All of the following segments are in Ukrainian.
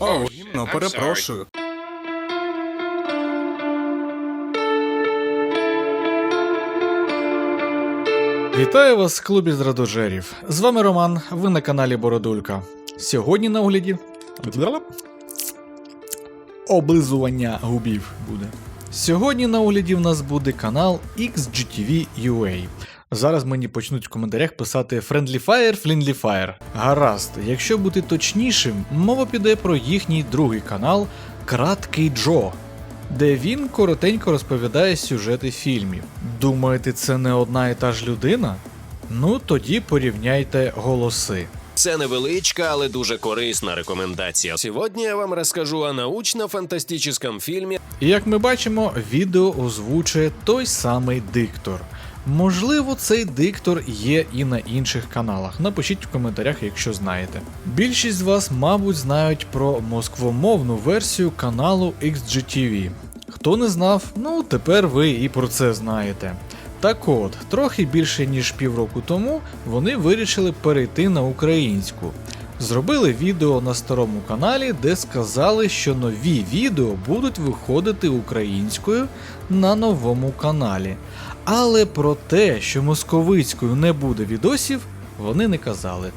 О, гімно, перепрошую. Вітаю вас в клубі зрадожерів. З вами Роман, ви на каналі Бородулька. Сьогодні на огляді облизування губів буде. Сьогодні на огляді в нас буде канал XGTV UA. Зараз мені почнуть в коментарях писати Friendly Fire, Friendly Fire. Гаразд, якщо бути точнішим, мова піде про їхній другий канал Краткий Джо де він коротенько розповідає сюжети фільмів. Думаєте, це не одна і та ж людина? Ну тоді порівняйте голоси. Це невеличка, але дуже корисна рекомендація. Сьогодні я вам розкажу о научно-фантастическом фільмі І як ми бачимо, відео озвучує той самий диктор. Можливо, цей диктор є і на інших каналах. Напишіть в коментарях, якщо знаєте. Більшість з вас, мабуть, знають про москвомовну версію каналу XGTV. Хто не знав, ну тепер ви і про це знаєте. Так от, трохи більше ніж півроку тому вони вирішили перейти на українську. Зробили відео на старому каналі, де сказали, що нові відео будуть виходити українською на новому каналі. Але про те, що московицькою не буде відосів, вони не казали.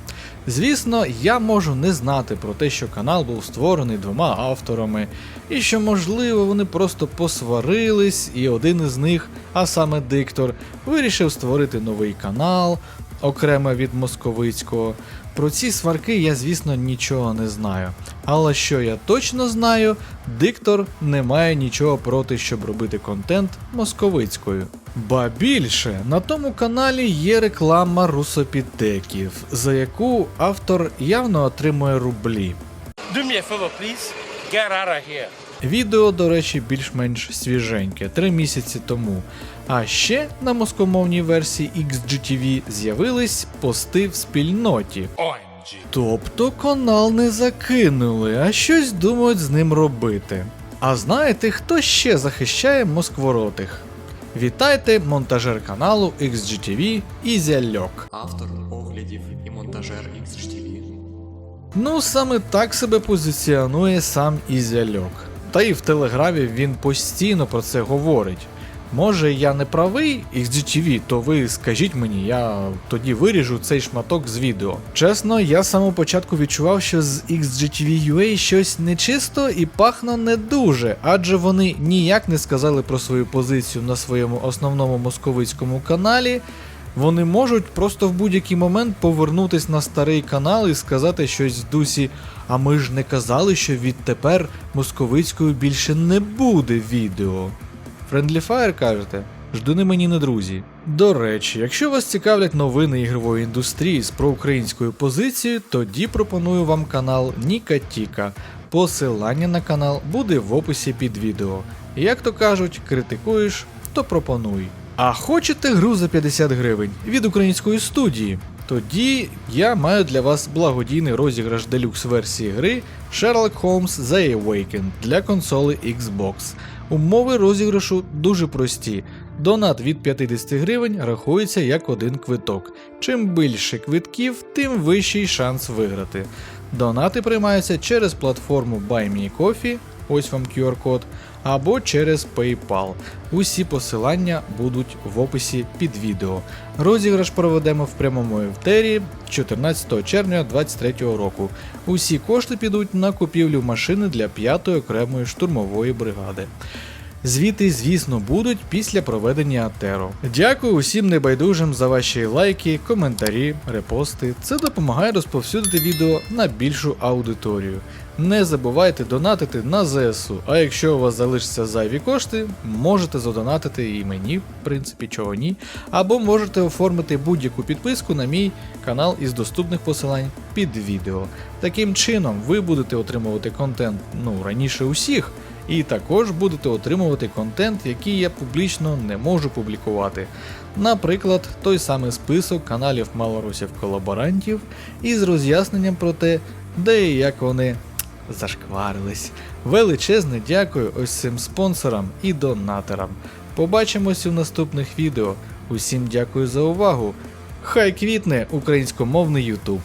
Звісно, я можу не знати про те, що канал був створений двома авторами, і що, можливо, вони просто посварились, і один із них, а саме диктор, вирішив створити новий канал, окремо від московицького. Про ці сварки я, звісно, нічого не знаю. Але що я точно знаю, диктор не має нічого проти, щоб робити контент московицькою. Ба більше, на тому каналі є реклама русопідтеків, за яку автор явно отримує рублі. Do me a favor, please. Get out of here. Відео, до речі, більш-менш свіженьке, 3 місяці тому. А ще на москомовній версії XGTV з'явились пости в спільноті. OMG. Тобто канал не закинули, а щось думають з ним робити. А знаєте, хто ще захищає москворотих? Вітайте монтажер каналу XGTV Ізяльок. Автор оглядів і монтажер XGTV. Ну саме так себе позиціонує сам Ізяльок. Та і в телеграмі він постійно про це говорить. Може я не правий XGTV, то ви скажіть мені, я тоді виріжу цей шматок з відео. Чесно, я з самого початку відчував, що з XGTV UA щось нечисто і пахне не дуже, адже вони ніяк не сказали про свою позицію на своєму основному московицькому каналі. Вони можуть просто в будь-який момент повернутись на старий канал і сказати щось в дусі. А ми ж не казали, що відтепер московицькою більше не буде відео. Friendly Fire кажете? Ждуни мені не друзі. До речі, якщо вас цікавлять новини ігрової індустрії з проукраїнською позицією, тоді пропоную вам канал Ніка Тіка. Посилання на канал буде в описі під відео. Як то кажуть, критикуєш, то пропонуй. А хочете гру за 50 гривень від української студії? Тоді я маю для вас благодійний розіграш делюкс версії гри Sherlock Holmes The Awakened для консоли Xbox. Умови розіграшу дуже прості. Донат від 50 гривень рахується як один квиток. Чим більше квитків, тим вищий шанс виграти. Донати приймаються через платформу BuyMeCoffee, ось вам QR-код, або через PayPal. Усі посилання будуть в описі під відео. Розіграш проведемо в прямому ефтері 14 червня 2023 року. Усі кошти підуть на купівлю машини для 5-ї окремої штурмової бригади. Звіти, звісно, будуть після проведення Атеро. Дякую усім небайдужим за ваші лайки, коментарі, репости. Це допомагає розповсюдити відео на більшу аудиторію. Не забувайте донатити на ЗСУ. А якщо у вас залишаться зайві кошти, можете задонатити і мені, в принципі, чого ні. Або можете оформити будь-яку підписку на мій канал із доступних посилань під відео. Таким чином, ви будете отримувати контент ну раніше усіх. І також будете отримувати контент, який я публічно не можу публікувати. Наприклад, той самий список каналів малорусів колаборантів із роз'ясненням про те, де і як вони зашкварились. Величезне дякую ось цим спонсорам і донаторам. Побачимось у наступних відео. Усім дякую за увагу. Хай квітне українськомовний YouTube.